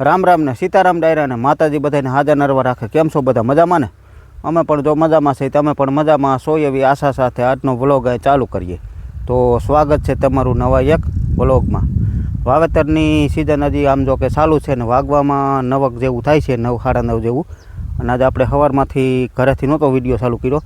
રામ રામ ને સીતારામ ડાયરા ને માતાજી બધાને હાજર નરવા રાખે. કેમ છો બધા? મજામાં ને? અમે પણ જો મજામાં છે તમે પણ મજામાં છો એવી આશા સાથે આજનો વ્લોગ ચાલુ કરીએ. તો સ્વાગત છે તમારું નવા એક વ્લોગમાં. વાવેતરની સિઝન હજી આમ જો કે ચાલુ છે ને વાગવામાં નવક જેવું થાય છે, નવ સાડા નવ જેવું. અને આજે આપણે સવારમાંથી ઘરેથી નહોતો વીડિયો ચાલુ કર્યો,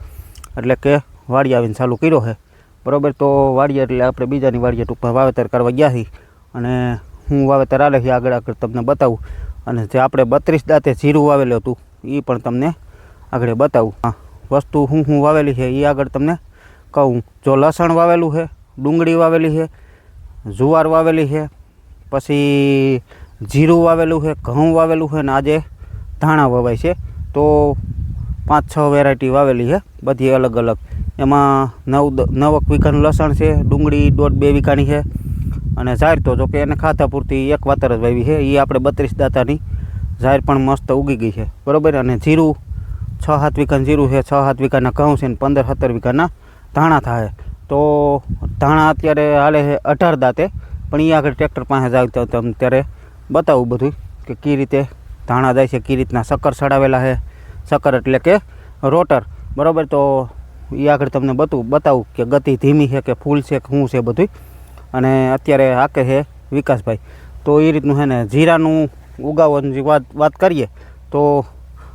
એટલે કે વાડી આવીને ચાલુ કર્યો છે. બરાબર, તો વાડીએ એટલે આપણે બીજાની વાડીએ ટૂંકમાં વાવેતર કરવા ગયા છીએ. અને હું વાવેતર આ છે આગળ આગળ તમને બતાવું. અને જે આપણે બત્રીસ દાંતે જીરું વાવેલું હતું એ પણ તમને આગળ બતાવું. હા વસ્તુ હું હું વાવેલી છે એ આગળ તમને કહું. જો લસણ વાવેલું છે, ડુંગળી વાવેલી છે, જુવાર વાવેલી છે, પછી જીરું વાવેલું છે, ઘઉં વાવેલું છે ને આજે ધાણા વવાય છે, તો પાંચ છ વેરાયટી વાવેલી છે, બધી અલગ અલગ. એમાં નવ નવક વીઘાનું લસણ છે, ડુંગળી દોઢ બે વીઘાની છે અને ઝાર તો જો કે એને ખાતા પૂરતી એક વાતર જ વાવી છે. એ આપણે બત્રીસ દાતાની ઝાર પણ મસ્ત ઉગી ગઈ છે. બરાબર? અને જીરું છ સાત વીઘાનું જીરું છે. છ સાત વીઘાના ઘઉં છે ને પંદર સત્તર વીઘાના ધાણા થાય. તો ધાણા અત્યારે હાલે છે અઢાર દાંતે. પણ એ આગળ ટ્રેક્ટર પાસે જાવ તો તમને ત્યારે બતાવું બધું કે કઈ રીતે ધાણા જાય છે કઈ રીતના શક્કર ચડાવેલા છે. શક્કર એટલે કે રોટર. બરાબર? તો એ આગળ તમને બતું, બતાવું કે ગતિ ધીમી છે કે ફૂલ છે કે શું છે બધું અને અત્યારે હાકે છે વિકાસભાઈ. તો એ રીતનું છે ને જીરાનું ઉગાવવાની વાત વાત કરીએ, તો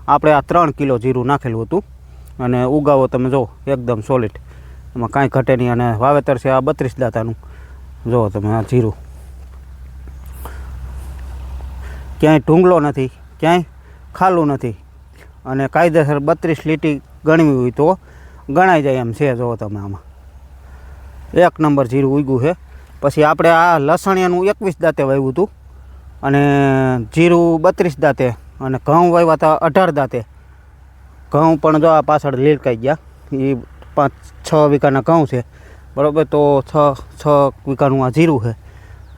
આપણે આ ત્રણ કિલો જીરું નાખેલું હતું. અને ઉગાવો તમે જો, એકદમ સોલિડ એમાં કાંઈ ઘટે નહીં અને વાવેતર છે આ બત્રીસ દાતાનું. જુઓ તમે આ જીરું. ક્યાંય ઢૂંગલો નથી, ક્યાંય ખાલું નથી. અને કાયદેસર બત્રીસ લીટી ગણવી હોય તો ગણાઈ જાય એમ છે જુઓ તમે આમાં. એક નંબર જીરું ઉગ્યું છે. પછી આપણે આ લસણિયાનું એકવીસ દાંતે વાવ્યું હતું અને જીરું બત્રીસ દાંતે અને ઘઉં વાવ્યા હતા અઢાર દાંતે. ઘઉં પણ જો આ પાછળ લીલકાઈ ગયા. એ પાંચ છ વીઘાના ઘઉં છે. બરાબર? તો છ છ વીઘાનું આ જીરું છે.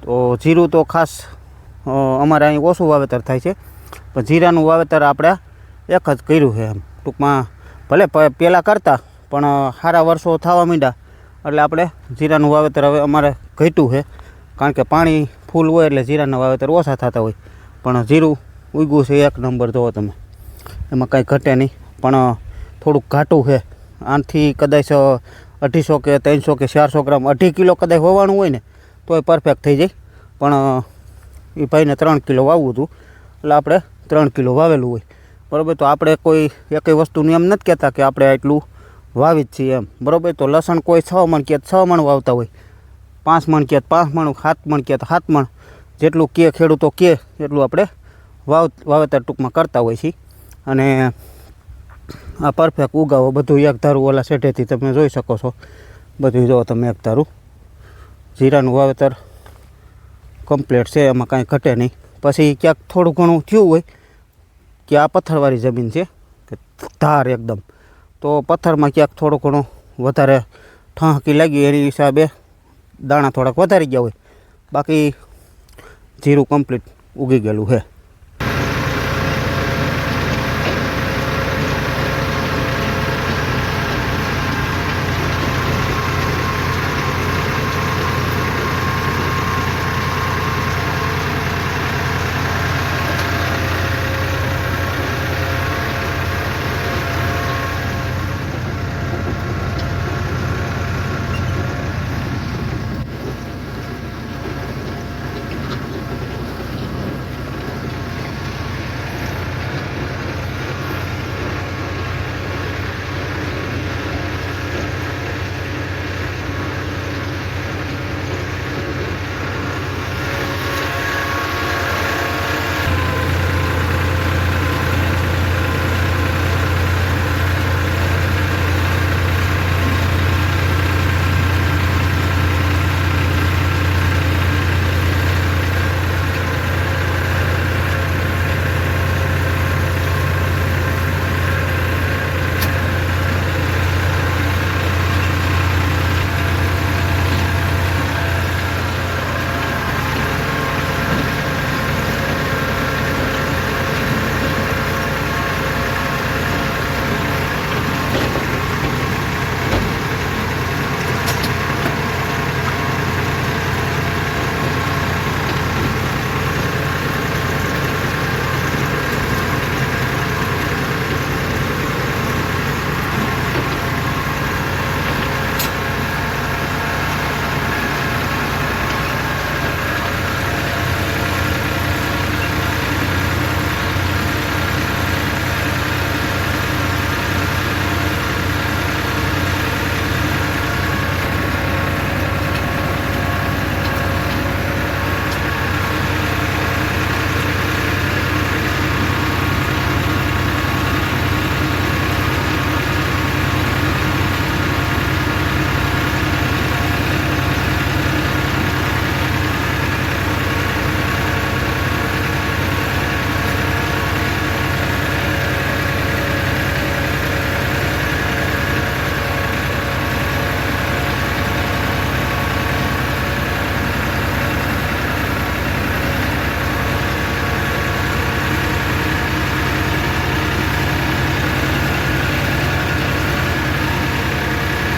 તો જીરું તો ખાસ અમારે અહીં ઓછું વાવેતર થાય છે. પણ જીરાનું વાવેતર આપણે એક જ કર્યું છે એમ. ટૂંકમાં ભલે પહેલાં કરતા, પણ સારા વર્ષો થવા માંડ્યા. એટલે આપણે જીરાનું વાવેતર હવે અમારે ઘટ્યું છે. કારણ કે પાણી ફૂલ હોય એટલે જીરાના વાવેતર ઓછા થતા હોય. પણ જીરું ઉગ્યું છે, એક નંબર જુઓ તમે. એમાં કાંઈ ઘટે નહીં. પણ થોડુંક ઘાટું છે. આનાથી કદાચ અઢીસો કે ત્રણસો કે ચારસો ગ્રામ, અઢી કિલો કદાચ હોવાનું હોય ને, તોય પરફેક્ટ થઈ જાય. પણ એ ભાઈને ત્રણ કિલો વાવવું હતું. એટલે આપણે ત્રણ કિલો વાવેલું હોય. બરાબર? તો આપણે કોઈ એકેય વસ્તુનું એમ નથી કહેતા કે આપણે આટલું વાવી જ છીએ એમ. બરાબર? તો લસણ કોઈ છ મણ કે છ મણ વાવતા હોય. પાંચ મણ કે, પાંચ મણ, સાત મણ કે સાત મણ. જેટલું કે ખેડૂતો કે, એટલું આપણે વાવ, વાવેતર ટૂંકમાં કરતા હોય છીએ. અને આ પરફેક્ટ ઉગાવો, બધું એક ધારું ઓલા શેઠેથી તમે જોઈ શકો છો. બધું જો તમે એક ધારું. જીરાનું વાવેતર કમ્પ્લીટ છે, એમાં કાંઈ ઘટે નહીં. પછી ક્યાંક થોડું ઘણું થયું હોય કે આ પથ્થરવાળી જમીન છે, કે ધાર એકદમ. તો પથ્થરમાં ક્યાંક થોડું ઘણું વધારે ઠાંકી લાગી, એની હિસાબે દાણા થોડાક વધારી ગયા હોય. બાકી જીરું કમ્પ્લીટ ઉગી ગયેલું છે.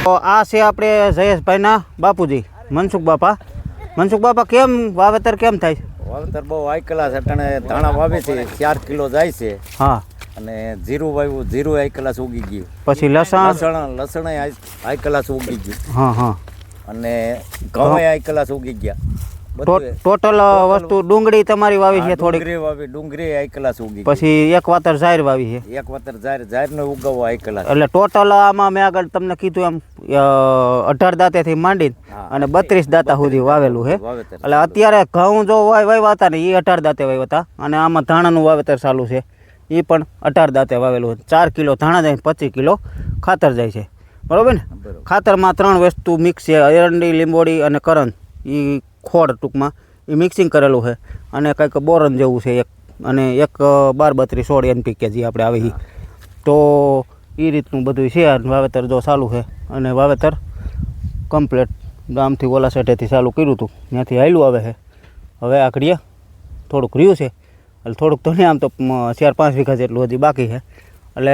તો આ છે આપણે જયેશભાઈના બાપુજી મનસુખ બાપા. મનસુખ બાપા કેમ વાવેતર કેમ થાય વાવેતર બહુ હાઈ ક્લાસ અટાણે ધાણા વાવે છે ચાર કિલો જાય છે. હા. અને જીરું વાવ્યું જીરું હાઈ ક્લાસ ઉગી ગયું. પછી લસણ? લસણ લસણ હાઈ ક્લાસ ઉગી ગયું. હા હા. અને ઘઉં હાઈ ક્લાસ ઉગી ગયા. ટોટલ વસ્તુ ડુંગળી તમારી વાવી છે થોડીક. ડુંગળી વાવી ડુંગળી હાઈ ક્લાસ ઉગી પછી એક વાતર જાહેર વાવી છે. એક વાતર જાહેર જાહેરનો ઉગાવો હાઈ ક્લાસ. એટલે ટોટલ આમાં મેં આગળ તમને કીધું એમ અઢાર દાંતેથી થી માંડી અને બત્રીસ દાંતા સુધી વાવેલું છે. એટલે અત્યારે ઘઉં જો વાય વાવ્યા હતા ને એ અઢાર દાંતે વાવ્યા હતા અને આમાં ધાણાનું વાવેતર ચાલુ છે. એ પણ અઢાર દાંતે વાવેલું છે. ચાર કિલો ધાણા જાય પચીસ કિલો ખાતર જાય છે. બરાબર ને? ખાતરમાં ત્રણ વસ્તુ મિક્સ છે. એરંડી લીંબોડી અને કરંજ એ ખોડ ટૂંકમાં એ મિક્સિંગ કરેલું છે. અને કંઈક બોરન જેવું છે એક અને એક બાર બત્રીસ સોળ એનપીકે જે આપણે આવે. તો એ રીતનું બધું છે વાવેતર જો ચાલુ છે. અને વાવેતર કમ્પ્લેટ ગામથી ઓલા સેટેથી ચાલુ કર્યું હતું. ત્યાંથી હાલ્યું આવે છે. હવે આખડીએ થોડુંક રહ્યું છે. એટલે થોડુંક તો નહીં આમ તો ચાર પાંચ વીઘા જેટલું હજી બાકી છે. એટલે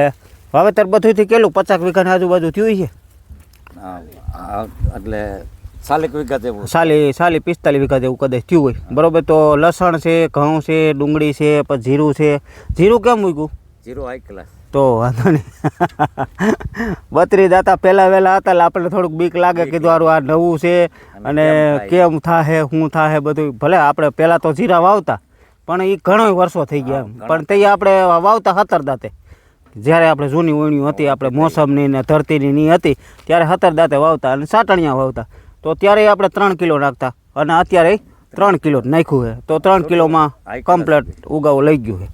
વાવેતર બધુંથી કેટલું? પચાસ વીઘાની આજુબાજુ થયું છે એટલે સાલેક વીઘા જેવું સાલી સાલી પિસ્તાલીસ વીઘા જેવું કદાચ થયું હોય. બરોબર તો લસણ છે ઘઉં છે ડુંગળી છે પછી જીરું છે. જીરું કેમ મૂક્યું જીરું હાઈ ક્લાસ તો વાંધો નહીં. બત્રી દાતા પહેલાં વહેલા હતા એટલે આપણને થોડુંક બીક લાગે કીધું હારું આ નવું છે અને કેમ થાહે શું થાહે બધું. ભલે આપણે પહેલાં તો જીરા વાવતા પણ એ ઘણો વર્ષો થઈ ગયા એમ. પણ તે આપણે વાવતા હતર દાંતે જ્યારે આપણે જૂની ઓણિયું હતી આપણે મોસમની ને ધરતીની ની હતી ત્યારે હતર દાંતે વાવતા અને સાટણિયા વાવતા. તો ત્યારે આપણે ત્રણ કિલો નાખતા અને અત્યારે ત્રણ કિલો નાખ્યું છે. તો ત્રણ કિલોમાં કમ્પ્લેટ ઉગાવ લઈ ગયું છે.